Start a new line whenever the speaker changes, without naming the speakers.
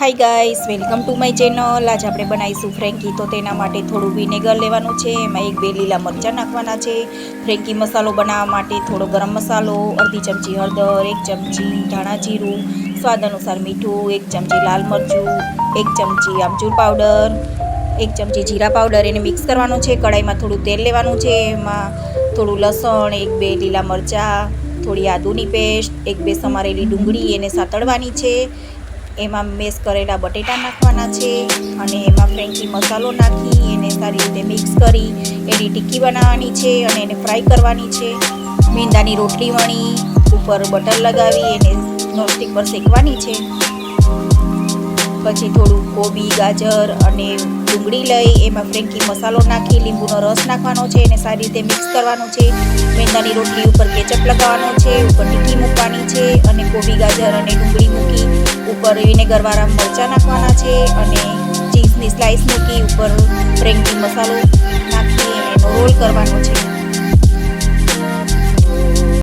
Hi guys welcome to my channel આજ આપણે બનાવીશું ફ્રેન્કી તો તેના માટે થોડું વિનેગર લેવાનું છે. એમાં એક બે લીલા મરચાં નાખવાના છે. ફ્રેન્કી મસાલો બનાવવા માટે થોડો ગરમ મસાલો, અડધી ચમચી હળદર, એક ચમચી ધાણા જીરું, સ્વાદ અનુસાર મીઠું, એક ચમચી લાલ મરચું, એક ચમચી આમચૂર પાવડર, એક ચમચી જીરા પાવડર એને મિક્સ કરવાનું છે. કડાઈમાં થોડું તેલ લેવાનું છે. એમાં થોડું લસણ, એક બે લીલા મરચાં, થોડી આદુની પેસ્ટ, એક બે સમારેલી ડુંગળી એને સાતળવાની છે. એમાં મેસ કરેલા બટેટા નાખવાના છે અને એમાં ફ્રેન્કી મસાલો નાખી એને સારી રીતે મિક્સ કરી, એની ટિક્કી બનાવવાની છે અને એને ફ્રાય કરવાની છે. મેંદાની રોટલી વણી, ઉપર બટર લગાવી, એને નોનસ્ટિક પર શેકવાની છે. પછી થોડું કોબી, ગાજર અને ડુંગળી લઈ એમાં ફ્રેન્કી મસાલો નાખી, લીંબુનો રસ નાખવાનો છે, એને સારી રીતે મિક્સ કરવાનો છે. મેંદાની રોટલી ઉપર કેચઅપ લગાવવાનો છે, ઉપર ટીકી મૂકવાની છે અને કોબી, ગાજર અને ડુંગળી મૂકી ઉપર ગરવારા મરચાં નાખવાના છે અને ચીઝની સ્લાઇસ મૂકી ઉપર ફ્રેન્કી મસાલો નાખી એનો રોલ કરવાનો છે.